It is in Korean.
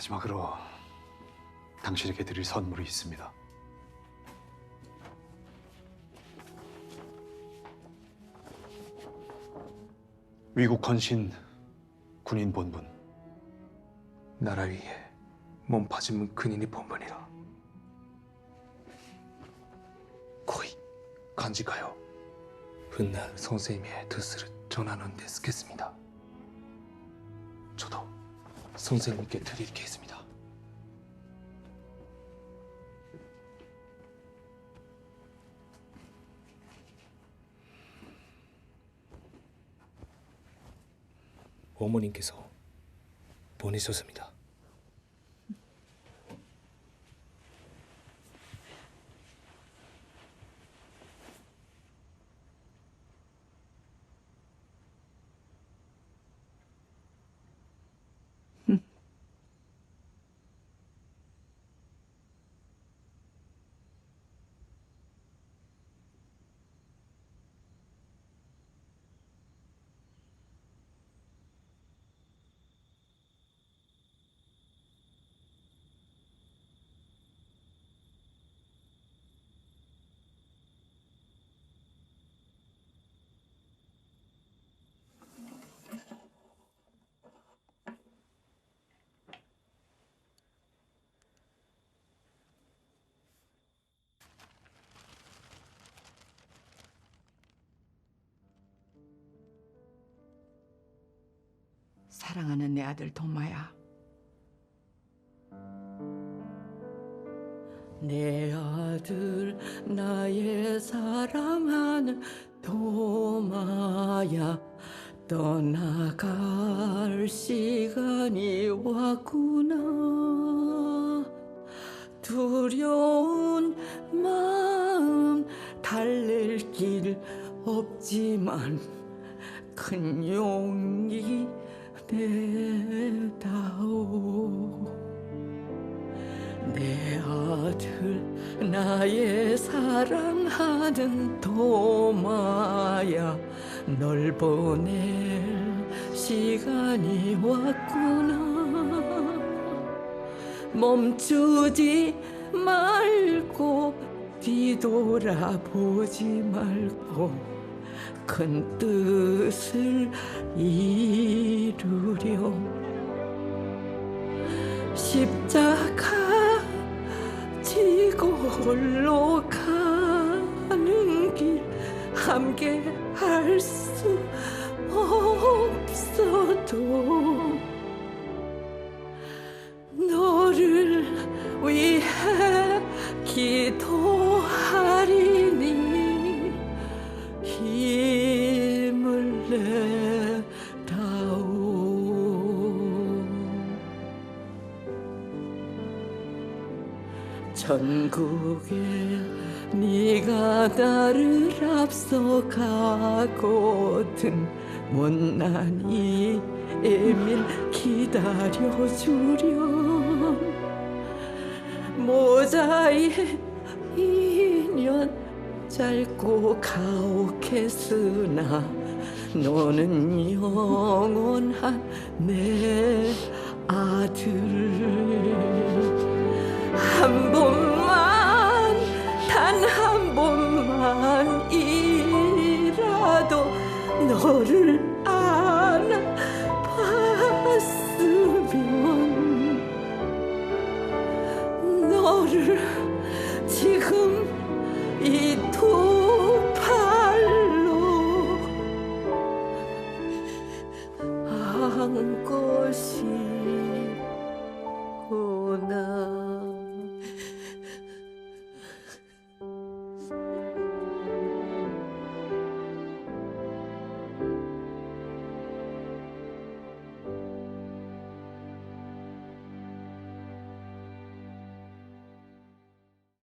마지막으로 당신에게 드릴 선물이 있습니다. 위국 헌신 군인 본분. 나라 위에 몸 파짐은 근인이 본분이라 고이 간직하여 훗날 선생님의 뜻을 전하는 데 쓰겠습니다 선생님께 드리겠습니다. 어머님께서 보내셨습니다 사랑하는 내 아들 도마야. 내 아들 나의 사랑하는 도마야 떠나갈 시간이 왔구나 두려운 마음 달랠 길 없지만 큰 용기 내다오 내 아들 나의 사랑하는 도마야 널 보낼 시간이 왔구나. 멈추지 말고 뒤돌아보지 말고 큰 뜻을 이루 십자가 지고 홀로 가는 길 함께 할 수 없어도 너를 위해 기도하리니 힘을 내 천국에 네가 나를 앞서 가거든 못난 이 애밀 기다려주렴. 모자의 인연 짧고 가혹했으나 너는 영원한 내 아들 너를 안아봤으면 너를 지금 이 두 팔로 안고 싶구나